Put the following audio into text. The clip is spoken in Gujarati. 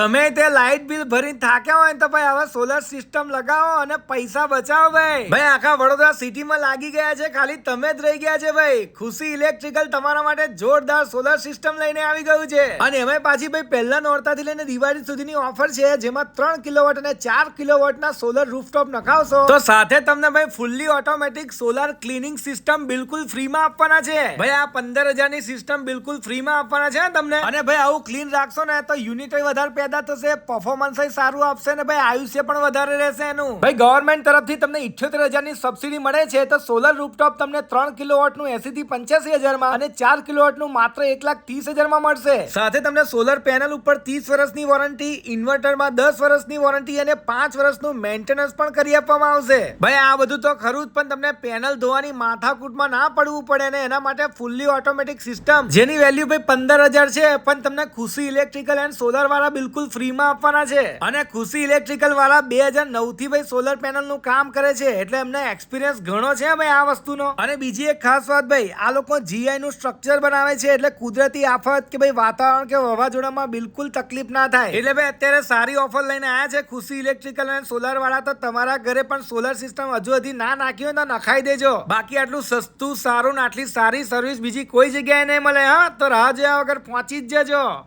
તમે તે લાઇટ બિલ ભરીને થાક્યા હોય તો ભાઈ હવે સોલર સિસ્ટમ લગાવો અને પૈસા બચાવો ભાઈ. ભાઈ, આખા વડોદરા સિટીમાં લાગી ગયા છે, ખાલી તમે જ રહી ગયા છે ભાઈ. ખુશી ઇલેક્ટ્રિકલ તમારા માટે જોરદાર સોલર સિસ્ટમ લઈને આવી ગયું છે. અને એમાં પાછી ભાઈ પહેલા નોરતાથી લઈને દિવાળી સુધીની ઓફર છે, જેમાં ત્રણ કિલોવોટ અને ચાર કિલોવોટના સોલર રૂફટોપ નખાવશો. તો સાથે તમને ભાઈ fully automatic solar cleaning system બિલકુલ ફ્રીમાં આપવાના છે. ભાઈ, આ પંદર હજારની સિસ્ટમ બિલકુલ ફ્રીમાં આપવાના છે તમને? અને ભાઈ, આવું ક્લીન રાખશો ને તો યુનિટ વધારે પેદા થશે પરફોર્મન્સ સારું આપશે ને ભાઈ આયુષ્ય પણ વધારે રહેશે એનું. ભાઈ ગવર્મેન્ટ તરફથી તમને ઇઠ્યોતેર હજારની સબસિડી મળે છે તો સોલર રૂપટોપ તમને ત્રણ કિલોવોટનું એસી થી પંચ્યાસી હજારમાં અને ચાર કિલોવોટનું માત્ર એક લાખ ત્રીસ હજારમાં મળશે. સાથે તમને સોલર પેનલ ઉપર ત્રીસ વર્ષની વોરંટી ઇન્વર્ટરમાં દસ વર્ષની વોરંટી અને પાંચ વર્ષનું મેન્ટેનન્સ પણ કરી આપવામાં આવશે. ભાઈ આ બધું તો ખરું જ પણ તમને પેનલ ધોવાની માથાકૂટમાં ના પડવું પડે ને એના માટે ફૂલ્લી ઓટોમેટિક સિસ્ટમ જેની વેલ્યુ ભાઈ પંદર હજાર છે પણ તમને ખુશી ઇલેક્ટ્રિકલ એન્ડ સોલર વાળા બિલકુલ ફ્રીમાં આપવાના છે. અને ખુશી ઇલેક્ટ્રિકલ વાળા બે હજાર નવથી ભાઈ સોલર પેનલનું કામ કરે છે એટલે એમને એક્સપિરિયન્સ ઘણો છે ભાઈ આ વસ્તુનો. અને બીજી એક ખાસ વાત ભાઈ, આ લોકો જીઆઈ નું સ્ટ્રક્ચર બનાવે છે એટલે કુદરતી આફત કે ભાઈ વાતાવરણ કે વાવાઝોડામાં બિલકુલ તકલીફ ના થાય. એટલે ભાઈ અત્યારે સારી ઓફર લઈને આવ્યા છે ખુશી ઇલેક્ટ્રિકલ અને સોલર વાળા, તો તમારા ઘરે પણ સોલર સિસ્ટમ હજુ હજી ના નાખી હોય તો નખાઈ દેજો. બાકી આટલું સસ્તું, સારું ને આટલી સારી સર્વિસ બીજી કોઈ જગ્યાએ નહીં મળે, હા? તો રાહ જોયા વગર પહોંચી જ જજો.